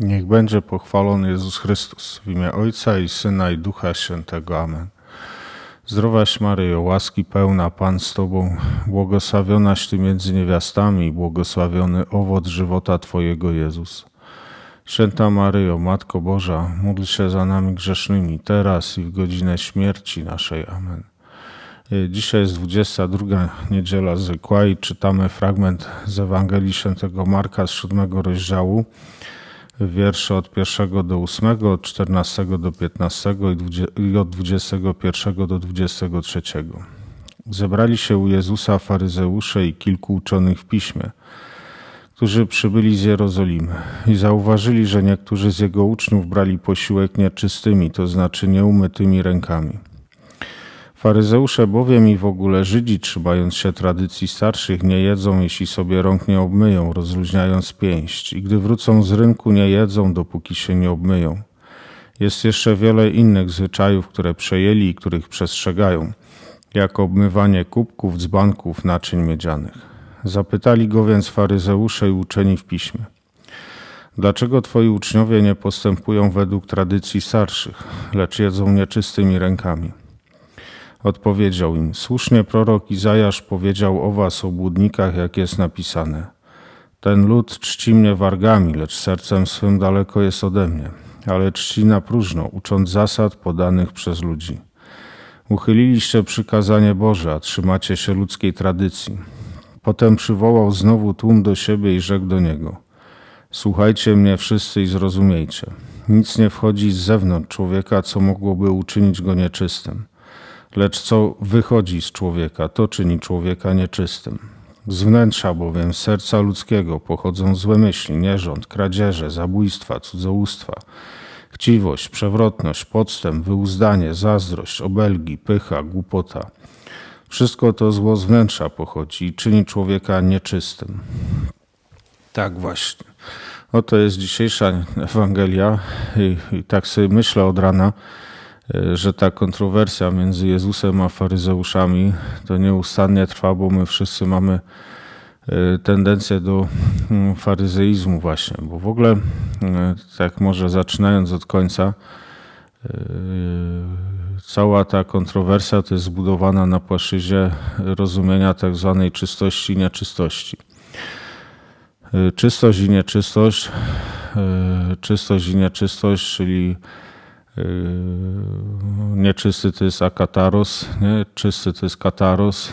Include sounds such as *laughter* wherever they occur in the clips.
Niech będzie pochwalony Jezus Chrystus w imię Ojca i Syna i Ducha Świętego. Amen. Zdrowaś Maryjo, łaski pełna Pan z Tobą, błogosławionaś Ty między niewiastami błogosławiony owoc żywota Twojego Jezus. Święta Maryjo, Matko Boża, módl się za nami grzesznymi, teraz i w godzinę śmierci naszej. Amen. Dzisiaj jest 22 niedziela zwykła i czytamy fragment z Ewangelii Świętego Marka z 7 rozdziału, wiersze od 1 do 8, od 14 do 15 i od 21 do 23. Zebrali się u Jezusa faryzeusze i kilku uczonych w piśmie, którzy przybyli z Jerozolimy i zauważyli, że niektórzy z jego uczniów brali posiłek nieczystymi, to znaczy nieumytymi rękami. Faryzeusze bowiem i w ogóle Żydzi, trzymając się tradycji starszych, nie jedzą, jeśli sobie rąk nie obmyją, rozluźniając pięść, i gdy wrócą z rynku, nie jedzą, dopóki się nie obmyją. Jest jeszcze wiele innych zwyczajów, które przejęli i których przestrzegają, jak obmywanie kubków, dzbanków, naczyń miedzianych. Zapytali go więc faryzeusze i uczeni w piśmie. Dlaczego twoi uczniowie nie postępują według tradycji starszych, lecz jedzą nieczystymi rękami? Odpowiedział im: Słusznie prorok Izajasz powiedział o was, obłudnikach, jak jest napisane. Ten lud czci mnie wargami, lecz sercem swym daleko jest ode mnie, ale czci na próżno, ucząc zasad podanych przez ludzi. Uchyliliście przykazanie Boże, a trzymacie się ludzkiej tradycji. Potem przywołał znowu tłum do siebie i rzekł do niego: Słuchajcie mnie wszyscy i zrozumiejcie. Nic nie wchodzi z zewnątrz człowieka, co mogłoby uczynić go nieczystym lecz co wychodzi z człowieka, to czyni człowieka nieczystym. Z wnętrza bowiem serca ludzkiego pochodzą złe myśli, nierząd, kradzieże, zabójstwa, cudzołóstwa, chciwość, przewrotność, podstęp, wyuzdanie, zazdrość, obelgi, pycha, głupota. Wszystko to zło z wnętrza pochodzi i czyni człowieka nieczystym. Tak właśnie. Oto jest dzisiejsza Ewangelia i, i tak sobie myślę od rana, że ta kontrowersja między Jezusem a faryzeuszami to nieustannie trwa, bo my wszyscy mamy e, tendencję do mm, faryzeizmu właśnie, bo w ogóle e, tak może zaczynając od końca cała ta kontrowersja to jest zbudowana na płaszczyźnie rozumienia tak zwanej czystości i nieczystości. Czystość i nieczystość, czystość i nieczystość, czyli nieczysty to jest akataros, nie? czysty to jest kataros.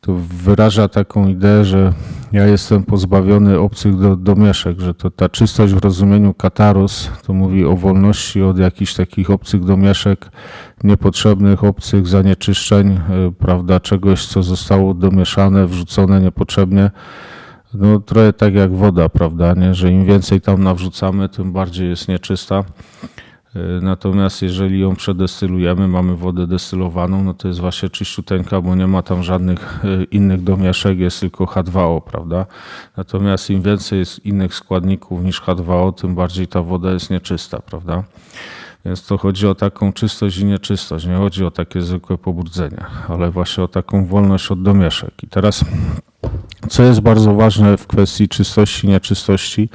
To wyraża taką ideę, że ja jestem pozbawiony obcych do, domieszek, że to ta czystość w rozumieniu kataros to mówi o wolności od jakichś takich obcych domieszek, niepotrzebnych obcych zanieczyszczeń, yy, prawda, czegoś, co zostało domieszane, wrzucone niepotrzebnie. No trochę tak jak woda, prawda, nie? że im więcej tam nawrzucamy, tym bardziej jest nieczysta. E, natomiast jeżeli ją przedestylujemy, mamy wodę destylowaną, no to jest właśnie czyściuteńka, bo nie ma tam żadnych e, innych domieszek, jest tylko H2O, prawda? Natomiast im więcej jest innych składników niż H2O, tym bardziej ta woda jest nieczysta, prawda? Więc to chodzi o taką czystość i nieczystość. Nie chodzi o takie zwykłe pobrudzenia, ale właśnie o taką wolność od domieszek. I teraz, co jest bardzo ważne w kwestii czystości i nieczystości,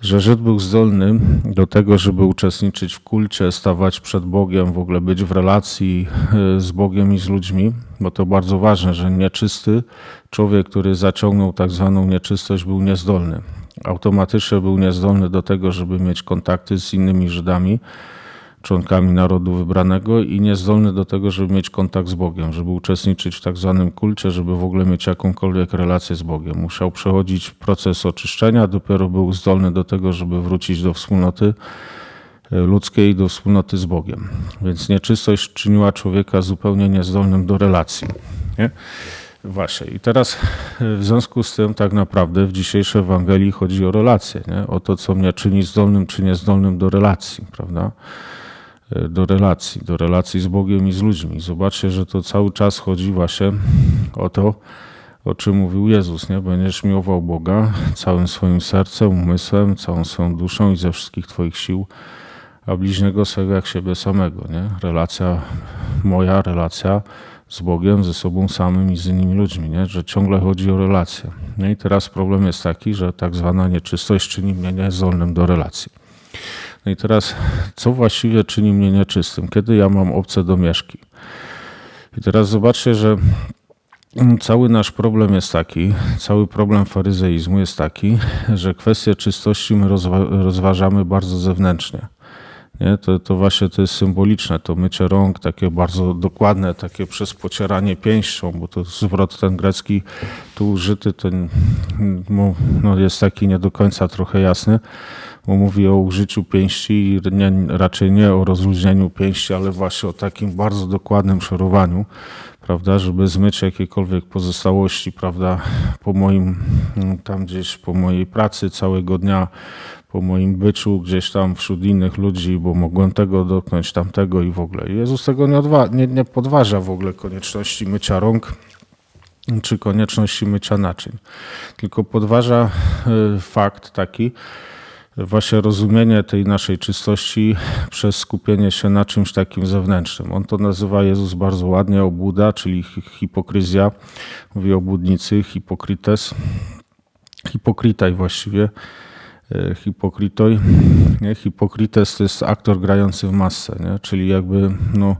że Żyd był zdolny do tego, żeby uczestniczyć w kulcie, stawać przed Bogiem, w ogóle być w relacji e, z Bogiem i z ludźmi, bo to bardzo ważne, że nieczysty człowiek, który zaciągnął tak zwaną nieczystość, był niezdolny. Automatycznie był niezdolny do tego, żeby mieć kontakty z innymi Żydami członkami narodu wybranego i niezdolny do tego, żeby mieć kontakt z Bogiem, żeby uczestniczyć w tak zwanym kulcie, żeby w ogóle mieć jakąkolwiek relację z Bogiem. Musiał przechodzić proces oczyszczenia, dopiero był zdolny do tego, żeby wrócić do wspólnoty e, ludzkiej, do wspólnoty z Bogiem. Więc nieczystość czyniła człowieka zupełnie niezdolnym do relacji. Nie? Właśnie. I teraz e, w związku z tym tak naprawdę w dzisiejszej Ewangelii chodzi o relacje, nie? o to, co mnie czyni zdolnym czy niezdolnym do relacji, prawda? E, do relacji, do relacji z Bogiem i z ludźmi. Zobaczcie, że to cały czas chodzi właśnie o to, o czym mówił Jezus, nie? Będziesz miłował Boga całym swoim sercem, umysłem, całą swoją duszą i ze wszystkich Twoich sił, a bliźniego swego jak siebie samego, nie? Relacja moja, relacja z Bogiem, ze sobą samym i z innymi ludźmi, nie? że ciągle chodzi o relacje. No i teraz problem jest taki, że tak zwana nieczystość czyni mnie niezdolnym do relacji. No i teraz, co właściwie czyni mnie nieczystym? Kiedy ja mam obce domieszki? I teraz zobaczcie, że cały nasz problem jest taki, cały problem faryzeizmu jest taki, że kwestię czystości my rozwa- rozważamy bardzo zewnętrznie. Nie? To, to właśnie to jest symboliczne, to mycie rąk, takie bardzo dokładne, takie przez pocieranie pięścią, bo to zwrot ten grecki tu użyty, ten no, jest taki nie do końca trochę jasny, bo mówi o użyciu pięści nie, raczej nie o rozluźnieniu pięści, ale właśnie o takim bardzo dokładnym szorowaniu, prawda, żeby zmyć jakiekolwiek pozostałości, prawda, po moim, tam gdzieś po mojej pracy całego dnia, po moim byciu gdzieś tam wśród innych ludzi, bo mogłem tego dotknąć, tamtego i w ogóle. Jezus tego nie, odwa- nie, nie podważa w ogóle konieczności mycia rąk czy konieczności mycia naczyń, tylko podważa y, fakt taki, właśnie rozumienie tej naszej czystości przez skupienie się na czymś takim zewnętrznym. On to nazywa Jezus bardzo ładnie obłuda, czyli hipokryzja. Mówi obłudnicy, hipokrites, hipokritaj właściwie E, hipokritoj. Nie? Hipokrites to jest aktor grający w masę, nie? czyli jakby no,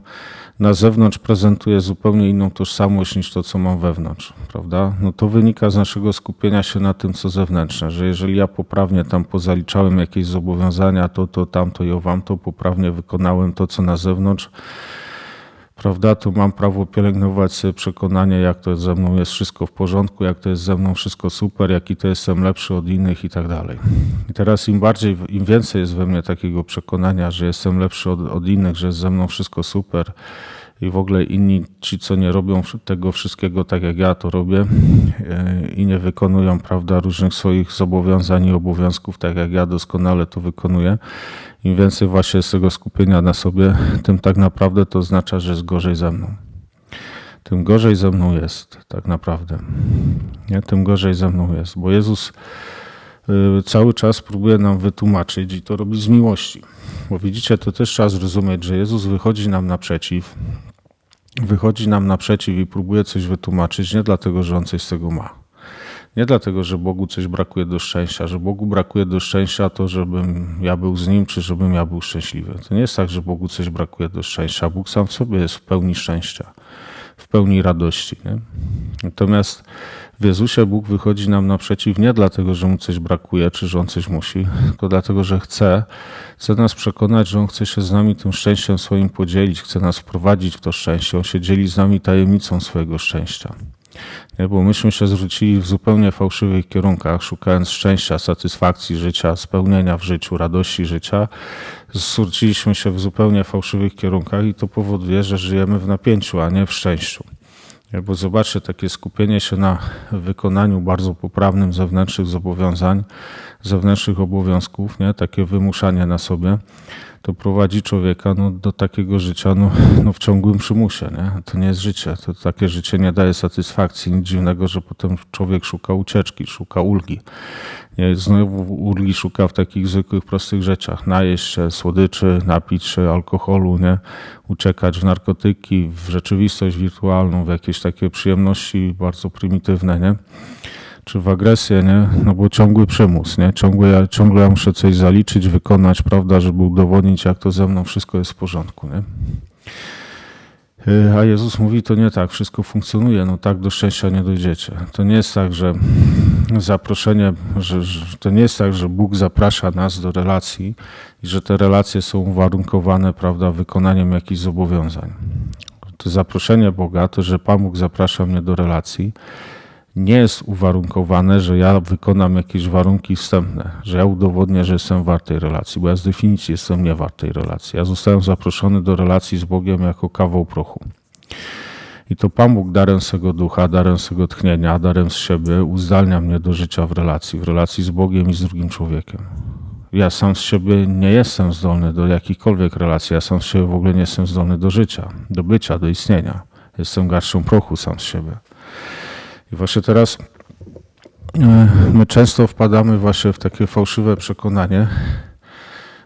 na zewnątrz prezentuje zupełnie inną tożsamość niż to, co mam wewnątrz, prawda? No to wynika z naszego skupienia się na tym, co zewnętrzne, że jeżeli ja poprawnie tam pozaliczałem jakieś zobowiązania, to, to, tamto i owam, to poprawnie wykonałem to, co na zewnątrz, prawda, to mam prawo pielęgnować przekonanie, jak to ze mną jest wszystko w porządku, jak to jest ze mną wszystko super, jaki to jestem lepszy od innych i tak dalej. I teraz im bardziej, im więcej jest we mnie takiego przekonania, że jestem lepszy od, od innych, że jest ze mną wszystko super, i w ogóle inni, ci co nie robią tego wszystkiego tak jak ja to robię e, i nie wykonują, prawda, różnych swoich zobowiązań i obowiązków tak jak ja doskonale to wykonuję, im więcej właśnie z tego skupienia na sobie, tym tak naprawdę to oznacza, że jest gorzej ze mną. Tym gorzej ze mną jest, tak naprawdę. Nie? Tym gorzej ze mną jest, bo Jezus cały czas próbuje nam wytłumaczyć i to robi z miłości. Bo widzicie, to też trzeba zrozumieć, że Jezus wychodzi nam naprzeciw, wychodzi nam naprzeciw i próbuje coś wytłumaczyć, nie dlatego, że on coś z tego ma. Nie dlatego, że Bogu coś brakuje do szczęścia, że Bogu brakuje do szczęścia to, żebym ja był z Nim, czy żebym ja był szczęśliwy. To nie jest tak, że Bogu coś brakuje do szczęścia. Bóg sam w sobie jest w pełni szczęścia, w pełni radości. Nie? Natomiast w Jezusie Bóg wychodzi nam naprzeciw nie dlatego, że Mu coś brakuje, czy że On coś musi, tylko dlatego, że chce. Chce nas przekonać, że On chce się z nami tym szczęściem swoim podzielić, chce nas wprowadzić w to szczęście. On się dzieli z nami tajemnicą swojego szczęścia. Nie, bo myśmy się zwrócili w zupełnie fałszywych kierunkach, szukając szczęścia, satysfakcji życia, spełnienia w życiu, radości życia. Zwróciliśmy się w zupełnie fałszywych kierunkach i to powoduje, że żyjemy w napięciu, a nie w szczęściu. Bo zobaczcie, takie skupienie się na wykonaniu bardzo poprawnym zewnętrznych zobowiązań, zewnętrznych obowiązków, nie? takie wymuszanie na sobie, to prowadzi człowieka no, do takiego życia no, no, w ciągłym przymusie. Nie? To nie jest życie. To takie życie nie daje satysfakcji. Nic dziwnego, że potem człowiek szuka ucieczki, szuka ulgi. Nie? Znowu ulgi szuka w takich zwykłych, prostych rzeczach. Najeść się słodyczy, napić się alkoholu, nie? uciekać w narkotyki, w rzeczywistość wirtualną, w jakieś takie przyjemności bardzo prymitywne. Nie? Czy w agresję, nie? No bo ciągły przymus, nie? Ciągły, ja, ciągle ja muszę coś zaliczyć, wykonać, prawda, żeby udowodnić, jak to ze mną wszystko jest w porządku, nie? Y, a Jezus mówi, to nie tak, wszystko funkcjonuje, no tak do szczęścia nie dojdziecie. To nie jest tak, że zaproszenie, że, że, to nie jest tak, że Bóg zaprasza nas do relacji i że te relacje są uwarunkowane, prawda, wykonaniem jakichś zobowiązań. To zaproszenie Boga, to, że Pan Bóg zaprasza mnie do relacji, nie jest uwarunkowane, że ja wykonam jakieś warunki wstępne, że ja udowodnię, że jestem wart tej relacji, bo ja z definicji jestem nie wart tej relacji. Ja zostałem zaproszony do relacji z Bogiem jako kawał prochu. I to Pan Bóg darem swego ducha, darem swego tchnienia, darem z siebie uzdalnia mnie do życia w relacji, w relacji z Bogiem i z drugim człowiekiem. Ja sam z siebie nie jestem zdolny do jakichkolwiek relacji, ja sam z siebie w ogóle nie jestem zdolny do życia, do bycia, do istnienia. Jestem garszą prochu sam z siebie. I właśnie teraz e, my często wpadamy właśnie w takie fałszywe przekonanie,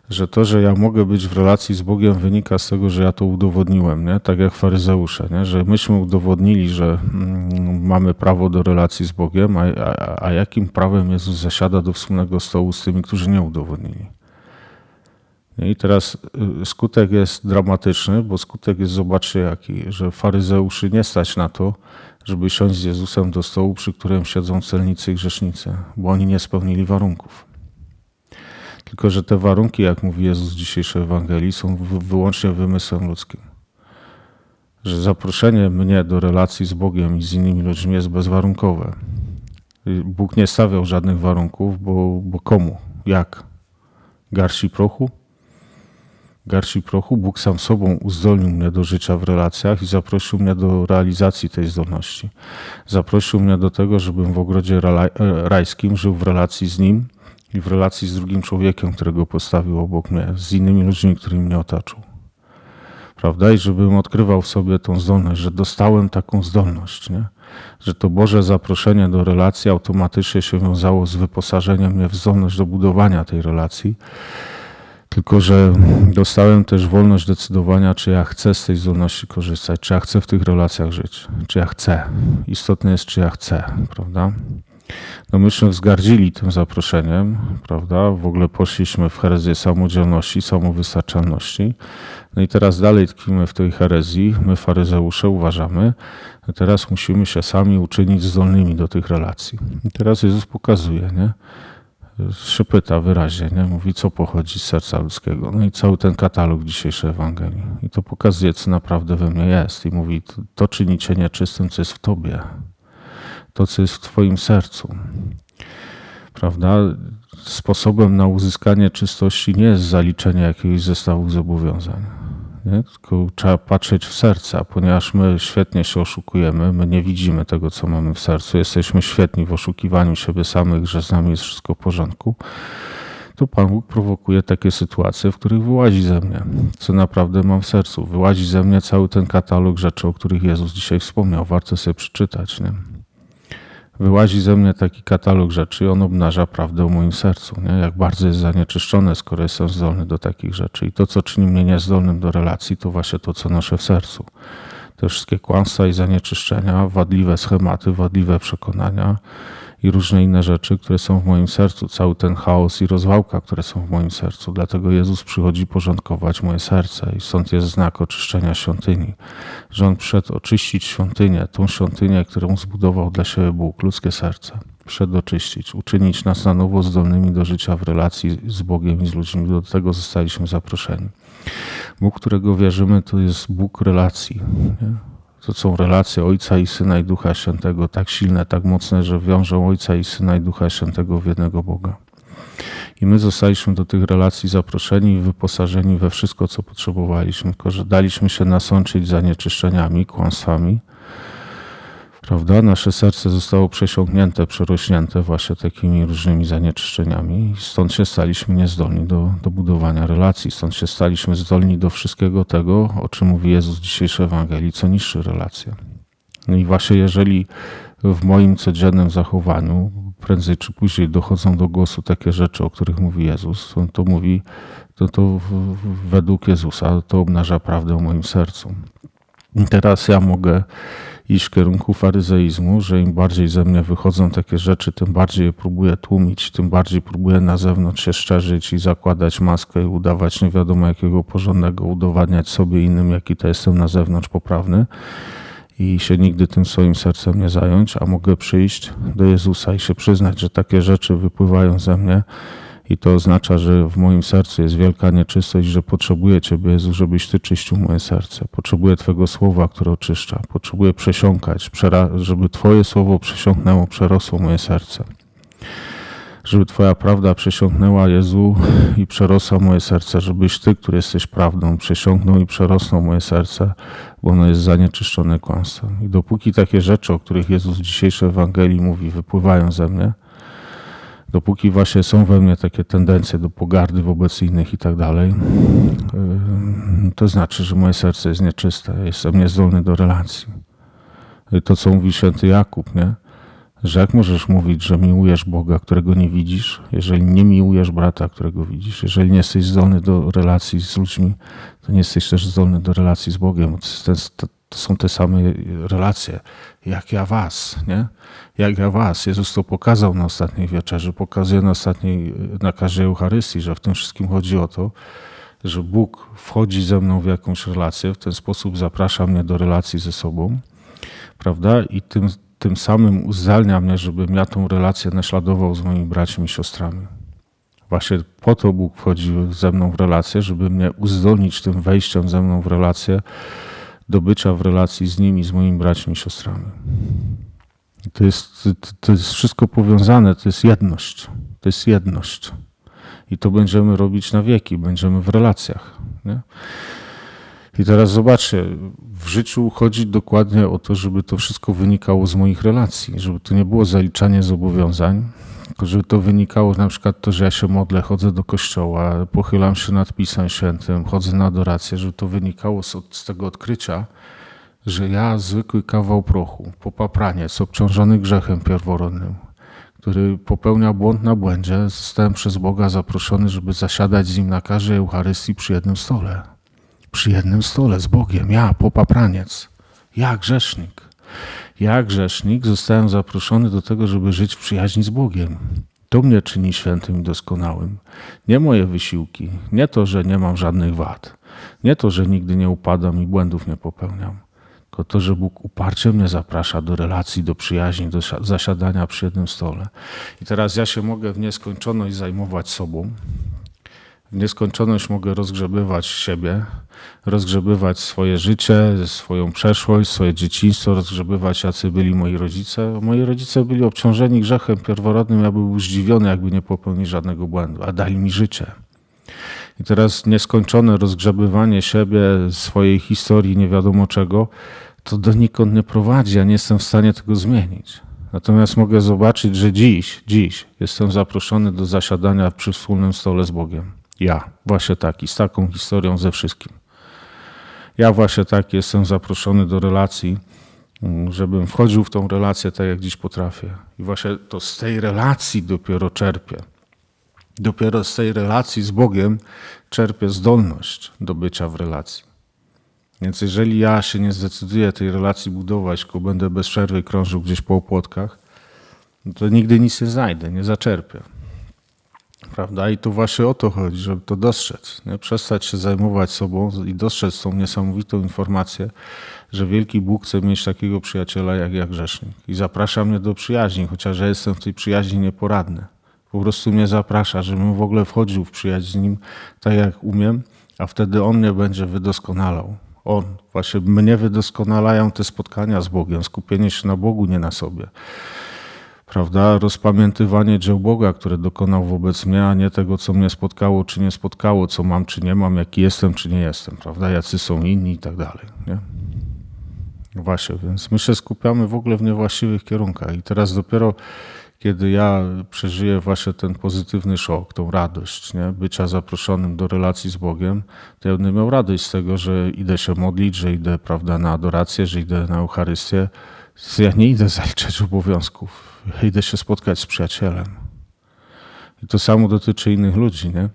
że to, że ja mogę być w relacji z Bogiem, wynika z tego, że ja to udowodniłem, nie? tak jak faryzeusze, nie? że myśmy udowodnili, że mm, mamy prawo do relacji z Bogiem, a, a, a jakim prawem Jezus zasiada do wspólnego stołu z tymi, którzy nie udowodnili. I teraz y, skutek jest dramatyczny, bo skutek jest, zobaczcie jaki, że faryzeuszy nie stać na to, żeby siąść z Jezusem do stołu, przy którym siedzą celnicy i grzesznicy, bo oni nie spełnili warunków. Tylko, że te warunki, jak mówi Jezus w dzisiejszej Ewangelii, są wyłącznie wymysłem ludzkim. Że zaproszenie mnie do relacji z Bogiem i z innymi ludźmi jest bezwarunkowe. Bóg nie stawiał żadnych warunków, bo, bo komu? Jak? Garści prochu? Garści prochu? Bóg sam sobą uzdolnił mnie do życia w relacjach i zaprosił mnie do realizacji tej zdolności. Zaprosił mnie do tego, żebym w ogrodzie rajskim żył w relacji z Nim i w relacji z drugim człowiekiem, którego postawił obok mnie, z innymi ludźmi, którymi mnie otaczył. Prawda? I żebym odkrywał w sobie tą zdolność, że dostałem taką zdolność, nie? że to Boże zaproszenie do relacji automatycznie się wiązało z wyposażeniem mnie w zdolność do budowania tej relacji. Tylko, że dostałem też wolność decydowania, czy ja chcę z tej zdolności korzystać, czy ja chcę w tych relacjach żyć, czy ja chcę. Istotne jest, czy ja chcę, prawda? No myśmy wzgardzili tym zaproszeniem, prawda? W ogóle poszliśmy w herezję samodzielności, samowystarczalności. No i teraz dalej tkwimy w tej herezji. My, faryzeusze, uważamy, że teraz musimy się sami uczynić zdolnymi do tych relacji. I teraz Jezus pokazuje, nie? Się pyta wyraźnie, nie? mówi, co pochodzi z serca ludzkiego. No i cały ten katalog dzisiejszej Ewangelii. I to pokazuje, co naprawdę we mnie jest. I mówi, to, to czynicie nieczystym, co jest w tobie to, co jest w Twoim sercu. Prawda? Sposobem na uzyskanie czystości nie jest zaliczenie jakiegoś zestawu zobowiązań. Nie? Tylko trzeba patrzeć w serce, ponieważ my świetnie się oszukujemy, my nie widzimy tego, co mamy w sercu, jesteśmy świetni w oszukiwaniu siebie samych, że z nami jest wszystko w porządku, to Pan Bóg prowokuje takie sytuacje, w których wyłazi ze mnie, co naprawdę mam w sercu. Wyłazi ze mnie cały ten katalog rzeczy, o których Jezus dzisiaj wspomniał. Warto sobie przeczytać. Nie? Wyłazi ze mnie taki katalog rzeczy i on obnaża prawdę o moim sercu. Nie? Jak bardzo jest zanieczyszczone, skoro jestem zdolny do takich rzeczy. I to, co czyni mnie niezdolnym do relacji, to właśnie to, co noszę w sercu. Te wszystkie kłamstwa i zanieczyszczenia, wadliwe schematy, wadliwe przekonania, i różne inne rzeczy, które są w moim sercu, cały ten chaos i rozwałka, które są w moim sercu. Dlatego Jezus przychodzi porządkować moje serce i stąd jest znak oczyszczenia świątyni, że On przyszedł oczyścić świątynię, tą świątynię, którą zbudował dla siebie Bóg, ludzkie serce. Przyszedł oczyścić, uczynić nas na nowo zdolnymi do życia w relacji z Bogiem i z ludźmi. Do tego zostaliśmy zaproszeni. Bóg, którego wierzymy, to jest Bóg relacji. Nie? To są relacje Ojca i Syna i Ducha Świętego tak silne, tak mocne, że wiążą Ojca i Syna i Ducha Świętego w jednego Boga. I my zostaliśmy do tych relacji zaproszeni i wyposażeni we wszystko, co potrzebowaliśmy, tylko że daliśmy się nasączyć zanieczyszczeniami, kłamstwami, prawda? Nasze serce zostało przesiąknięte, przerośnięte właśnie takimi różnymi zanieczyszczeniami. Stąd się staliśmy niezdolni do, do budowania relacji. Stąd się staliśmy zdolni do wszystkiego tego, o czym mówi Jezus w dzisiejszej Ewangelii, co niszczy relacje. No i właśnie jeżeli w moim codziennym zachowaniu prędzej czy później dochodzą do głosu takie rzeczy, o których mówi Jezus, to, to mówi, to, to według Jezusa to obnaża prawdę o moim sercu. I teraz ja mogę iść w kierunku faryzeizmu, że im bardziej ze mnie wychodzą takie rzeczy, tym bardziej je próbuję tłumić, tym bardziej próbuję na zewnątrz się szczerzyć i zakładać maskę i udawać nie wiadomo jakiego porządnego, udowadniać sobie innym, jaki to jestem na zewnątrz poprawny i się nigdy tym swoim sercem nie zająć, a mogę przyjść do Jezusa i się przyznać, że takie rzeczy wypływają ze mnie i to oznacza, że w moim sercu jest wielka nieczystość, że potrzebuję Ciebie, Jezu, żebyś Ty czyścił moje serce. Potrzebuję Twojego słowa, które oczyszcza. Potrzebuję przesiąkać, żeby Twoje słowo przesiąknęło, przerosło moje serce. Żeby Twoja prawda przesiąknęła, Jezu, i przerosła moje serce, żebyś Ty, który jesteś prawdą, przesiąknął i przerosnął moje serce, bo ono jest zanieczyszczone kłamstwem. I dopóki takie rzeczy, o których Jezus w dzisiejszej Ewangelii mówi, wypływają ze mnie, dopóki właśnie są we mnie takie tendencje do pogardy wobec innych i tak dalej, to znaczy, że moje serce jest nieczyste, jestem niezdolny do relacji. To, co mówi święty Jakub, nie? Że jak możesz mówić, że miłujesz Boga, którego nie widzisz, jeżeli nie miłujesz brata, którego widzisz, jeżeli nie jesteś zdolny do relacji z ludźmi, to nie jesteś też zdolny do relacji z Bogiem. To, to, to są te same relacje, jak ja was, nie? Jak ja was. Jezus to pokazał na ostatniej wieczerzy, pokazuje na ostatniej, na każdej Eucharystii, że w tym wszystkim chodzi o to, że Bóg wchodzi ze mną w jakąś relację, w ten sposób zaprasza mnie do relacji ze sobą, prawda? I tym, tym samym uzdalnia mnie, żebym ja tą relację naśladował z moimi braćmi i siostrami. Właśnie po to Bóg wchodzi ze mną w relację, żeby mnie uzdolnić tym wejściem ze mną w relację, do bycia w relacji z nimi, z moimi braćmi i siostrami. To jest, to jest wszystko powiązane, to jest jedność. To jest jedność. I to będziemy robić na wieki, będziemy w relacjach. Nie? I teraz zobaczcie, w życiu chodzi dokładnie o to, żeby to wszystko wynikało z moich relacji, żeby to nie było zaliczanie zobowiązań, tylko żeby to wynikało na przykład to, że ja się modlę, chodzę do kościoła, pochylam się nad Pisem Świętym, chodzę na adorację, żeby to wynikało z, z tego odkrycia, że ja zwykły kawał prochu, popapraniec, obciążony grzechem pierworodnym, który popełnia błąd na błędzie, zostałem przez Boga zaproszony, żeby zasiadać z nim na każdej Eucharystii przy jednym stole. Przy jednym stole z Bogiem, ja, popapraniec, ja, grzesznik. Ja, grzesznik, zostałem zaproszony do tego, żeby żyć w przyjaźni z Bogiem. To mnie czyni świętym i doskonałym. Nie moje wysiłki, nie to, że nie mam żadnych wad, nie to, że nigdy nie upadam i błędów nie popełniam, tylko to, że Bóg uparcie mnie zaprasza do relacji, do przyjaźni, do zasiadania przy jednym stole. I teraz ja się mogę w nieskończoność zajmować sobą, w nieskończoność mogę rozgrzebywać siebie, rozgrzebywać swoje życie, swoją przeszłość, swoje dzieciństwo, rozgrzebywać, jacy byli moi rodzice. Moi rodzice byli obciążeni grzechem pierworodnym, ja byłem zdziwiony, jakby nie popełnili żadnego błędu, a dali mi życie. I teraz nieskończone rozgrzebywanie siebie, swojej historii, nie wiadomo czego, to donikąd nie prowadzi. Ja nie jestem w stanie tego zmienić. Natomiast mogę zobaczyć, że dziś, dziś jestem zaproszony do zasiadania przy wspólnym stole z Bogiem. Ja, właśnie taki, z taką historią ze wszystkim. Ja właśnie tak jestem zaproszony do relacji, mm, żebym wchodził w tą relację tak, jak dziś potrafię. I właśnie to z tej relacji dopiero czerpię. Dopiero z tej relacji z Bogiem czerpię zdolność do bycia w relacji. Więc jeżeli ja się nie zdecyduję tej relacji budować, tylko będę bez przerwy krążył gdzieś po opłotkach, to nigdy nic nie znajdę, nie zaczerpię. Prawda? I tu właśnie o to chodzi, żeby to dostrzec. Nie? Przestać się zajmować sobą i dostrzec tą niesamowitą informację, że wielki Bóg chce mieć takiego przyjaciela jak ja grzesznik. I zaprasza mnie do przyjaźni, chociaż ja jestem w tej przyjaźni nieporadny. Po prostu mnie zaprasza, żebym w ogóle wchodził w przyjaźń z Nim tak jak umiem, a wtedy On mnie będzie wydoskonalał. On, właśnie mnie wydoskonalają te spotkania z Bogiem, skupienie się na Bogu, nie na sobie prawda? Rozpamiętywanie dzieł Boga, które dokonał wobec mnie, a nie tego, co mnie spotkało, czy nie spotkało, co mam, czy nie mam, jaki jestem, czy nie jestem, prawda? Jacy są inni i tak dalej, nie? Właśnie, więc my się skupiamy w ogóle w niewłaściwych kierunkach i teraz dopiero kiedy ja przeżyję właśnie ten pozytywny szok, tą radość, nie? bycia zaproszonym do relacji z Bogiem, to ja będę miał radość z tego, że idę się modlić, że idę prawda, na adorację, że idę na Eucharystię. Ja nie idę zaliczać obowiązków idę się spotkać z przyjacielem. I to samo dotyczy innych ludzi, nie?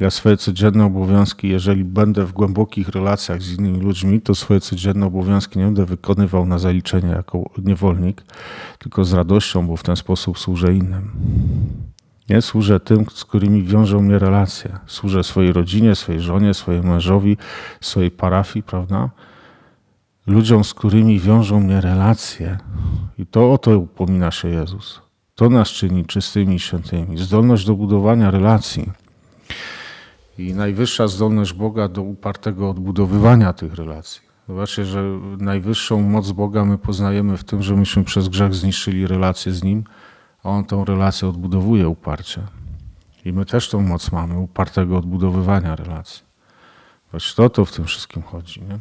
Ja swoje codzienne obowiązki, jeżeli będę w głębokich relacjach z innymi ludźmi, to swoje codzienne obowiązki nie będę wykonywał na zaliczenie jako niewolnik, tylko z radością, bo w ten sposób służę innym. Nie służę tym, z którymi wiążą mnie relacje. Służę swojej rodzinie, swojej żonie, swojemu mężowi, swojej parafii, prawda? Ludziom, z którymi wiążą mnie relacje. I to o to upomina się Jezus. To nas czyni czystymi i świętymi. Zdolność do budowania relacji. I najwyższa zdolność Boga do upartego odbudowywania tych relacji. Zobaczcie, że najwyższą moc Boga my poznajemy w tym, że myśmy przez grzech zniszczyli relację z Nim, a On tą relację odbudowuje uparcie. I my też tą moc mamy, upartego odbudowywania relacji. Właśnie to, to w tym wszystkim chodzi. Nie?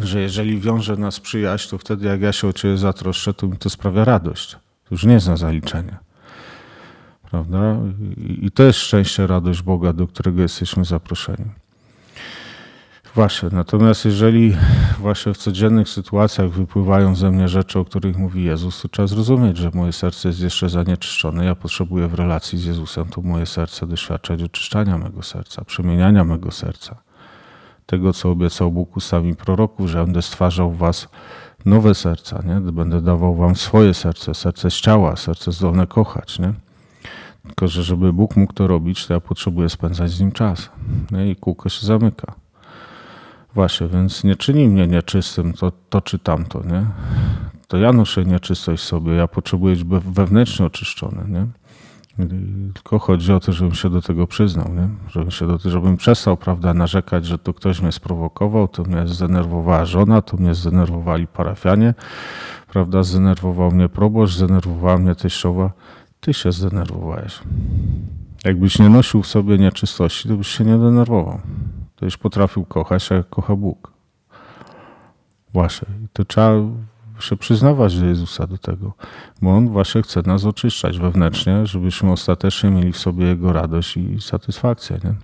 Że jeżeli wiąże nas przyjaźń, to wtedy jak ja się o Ciebie zatroszczę, to mi to sprawia radość. To już nie jest na zaliczenie. Prawda? I to jest szczęście, radość Boga, do którego jesteśmy zaproszeni. Właśnie, natomiast jeżeli właśnie w codziennych sytuacjach wypływają ze mnie rzeczy, o których mówi Jezus, to trzeba zrozumieć, że moje serce jest jeszcze zanieczyszczone. Ja potrzebuję w relacji z Jezusem to moje serce doświadczać oczyszczania mego serca, przemieniania mego serca. Tego, co obiecał Bóg ustami proroków, że będę stwarzał w was nowe serca, nie? będę dawał wam swoje serce, serce z ciała, serce zdolne kochać. Nie? Tylko, że żeby Bóg mógł to robić, to ja potrzebuję spędzać z Nim czas. Nie? I kółko się zamyka. Właśnie, więc nie czyni mnie nieczystym to, to czy tamto, nie? To ja noszę nieczystość sobie, ja potrzebuję być wewnętrznie oczyszczony, nie? Tylko chodzi o to, żebym się do tego przyznał, nie? Żebym, się do żebym przestał, prawda, narzekać, że to ktoś mnie sprowokował, to mnie zdenerwowała żona, to mnie zdenerwowali parafianie, prawda, zdenerwował mnie proboszcz, zdenerwowała mnie teściowa. Ty się zdenerwowałeś. Jakbyś nie nosił w sobie nieczystości, to byś się nie denerwował. To byś potrafił kochać, jak kocha Bóg. Właśnie. To trzeba się przyznawać Jezusa do tego, bo On właśnie chce nas oczyszczać wewnętrznie, żebyśmy ostatecznie mieli w sobie Jego radość i satysfakcję, nie?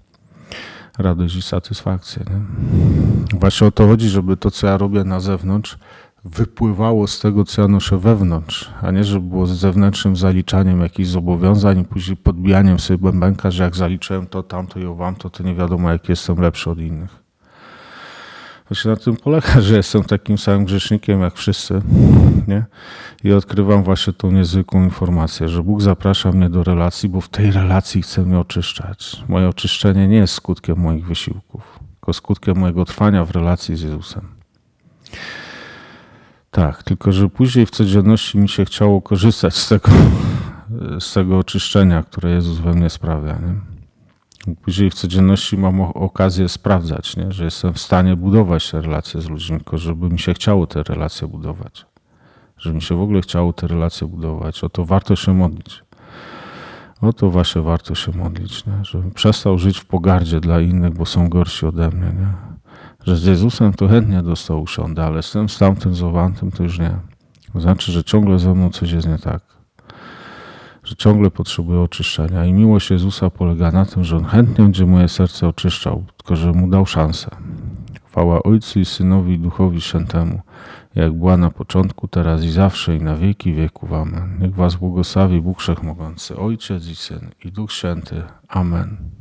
Radość i satysfakcję, nie? Właśnie o to chodzi, żeby to, co ja robię na zewnątrz, wypływało z tego, co ja noszę wewnątrz, a nie, żeby było z zewnętrznym zaliczaniem jakichś zobowiązań i później podbijaniem sobie bębenka, że jak zaliczyłem to, tamto i owam, to to nie wiadomo, jak jestem lepszy od innych. Właśnie na tym polega, *laughs* że jestem takim samym grzesznikiem jak wszyscy, nie? I odkrywam właśnie tą niezwykłą informację, że Bóg zaprasza mnie do relacji, bo w tej relacji chce mnie oczyszczać. Moje oczyszczenie nie jest skutkiem moich wysiłków, tylko skutkiem mojego trwania w relacji z Jezusem. Tak, tylko że później w codzienności mi się chciało korzystać z tego, *laughs* z tego oczyszczenia, które Jezus we mnie sprawia. Nie? Później w codzienności mam okazję sprawdzać, nie? że jestem w stanie budować te relacje z ludźmi, tylko żeby mi się chciało te relacje budować. Żeby mi się w ogóle chciało te relacje budować. O to warto się modlić. O to właśnie warto się modlić, nie? żebym przestał żyć w pogardzie dla innych, bo są gorsi ode mnie. Nie? Że z Jezusem to chętnie dostał usiądę, ale z tym, z tamtym, z owantym to już nie. To znaczy, że ciągle ze mną coś jest nie tak. Że ciągle potrzebuję oczyszczenia. I miłość Jezusa polega na tym, że On chętnie będzie moje serce oczyszczał, tylko że Mu dał szansę. Chwała Ojcu i Synowi i Duchowi Świętemu, jak była na początku, teraz i zawsze i na wieki wieków. Amen. Niech Was błogosławi Bóg Wszechmogący, Ojciec i Syn i Duch Święty. Amen.